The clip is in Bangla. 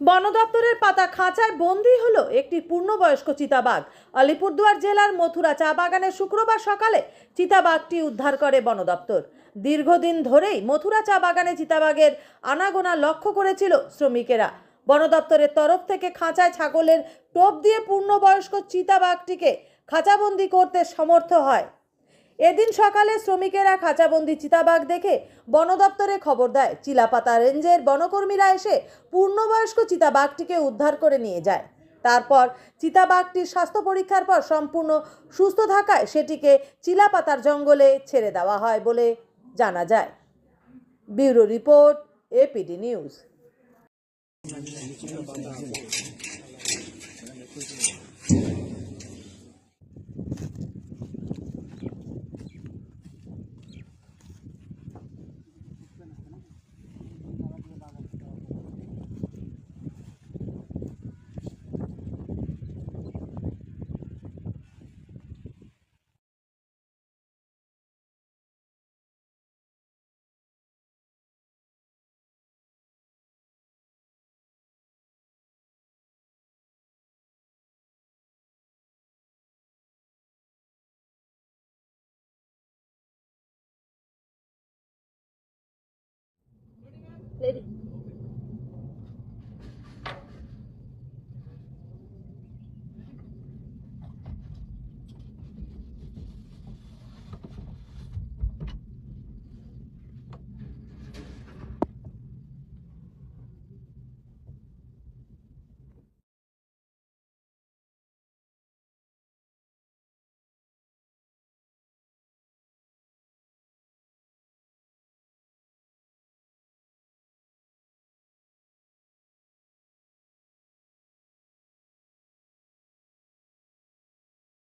বন দপ্তরের পাতা খাঁচায় বন্দি হলো একটি পূর্ণবয়স্ক চিতাবাঘ। আলিপুরদুয়ার জেলার মথুরা চা বাগানে শুক্রবার সকালে চিতাবাঘটি উদ্ধার করে বন দপ্তর। দীর্ঘদিন ধরেই মথুরা চা বাগানে চিতাবাঘের আনাগোনা লক্ষ্য করেছিল শ্রমিকেরা। বন দপ্তরের তরফ থেকে খাঁচায় ছাগলের টোপ দিয়ে পূর্ণবয়স্ক চিতাবাঘটিকে খাঁচাবন্দি করতে সমর্থ হয় এদিন সকালে শ্রমিকেরা খাঁচাবন্দি চিতাবাঘ দেখে বন দপ্তরে খবর দেয়। চিলাপাতা রেঞ্জের বনকর্মীরা এসে পূর্ণবয়স্ক চিতাবাঘটিকে উদ্ধার করে নিয়ে যায়। তারপর চিতাবাঘটির স্বাস্থ্য পরীক্ষার পর সম্পূর্ণ সুস্থ থাকায় সেটিকে চিলাপাতার জঙ্গলে ছেড়ে দেওয়া হয় বলে জানা যায়। Bureau report APD news. دیکھے